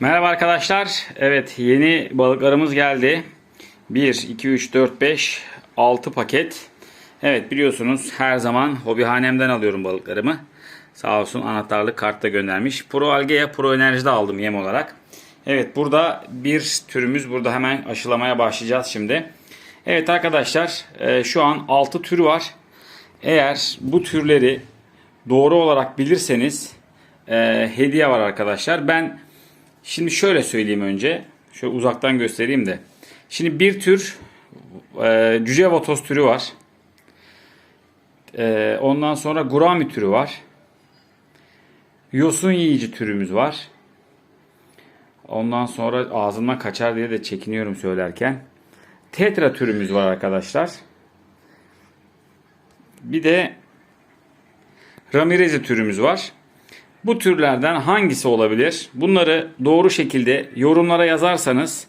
Merhaba arkadaşlar. Evet yeni balıklarımız geldi. 1, 2, 3, 4, 5, 6 paket. Evet biliyorsunuz her zaman hobihanemden alıyorum balıklarımı. Sağ olsun anahtarlık kartta göndermiş. Pro Algea Pro Enerji'de aldım yem olarak. Evet burada bir türümüz burada hemen aşılamaya başlayacağız şimdi. Evet arkadaşlar e, şu an 6 tür var. Eğer bu türleri doğru olarak bilirseniz e, hediye var arkadaşlar. Ben Şimdi şöyle söyleyeyim önce. Şöyle uzaktan göstereyim de. Şimdi bir tür e, cüce vatoz türü var. E, ondan sonra gurami türü var. Yosun yiyici türümüz var. Ondan sonra ağzıma kaçar diye de çekiniyorum söylerken. Tetra türümüz var arkadaşlar. Bir de Ramirez türümüz var. Bu türlerden hangisi olabilir? Bunları doğru şekilde yorumlara yazarsanız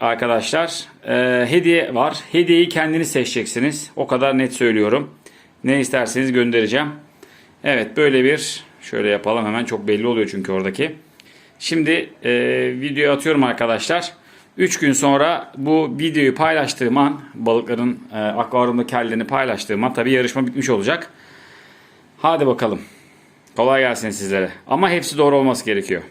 arkadaşlar e, hediye var. Hediyeyi kendiniz seçeceksiniz. O kadar net söylüyorum. Ne isterseniz göndereceğim. Evet böyle bir şöyle yapalım hemen çok belli oluyor çünkü oradaki. Şimdi e, videoyu atıyorum arkadaşlar. 3 gün sonra bu videoyu paylaştığım an balıkların e, akvaryumdaki hallerini paylaştığım an tabi yarışma bitmiş olacak. Hadi bakalım. Kolay gelsin sizlere. Ama hepsi doğru olması gerekiyor.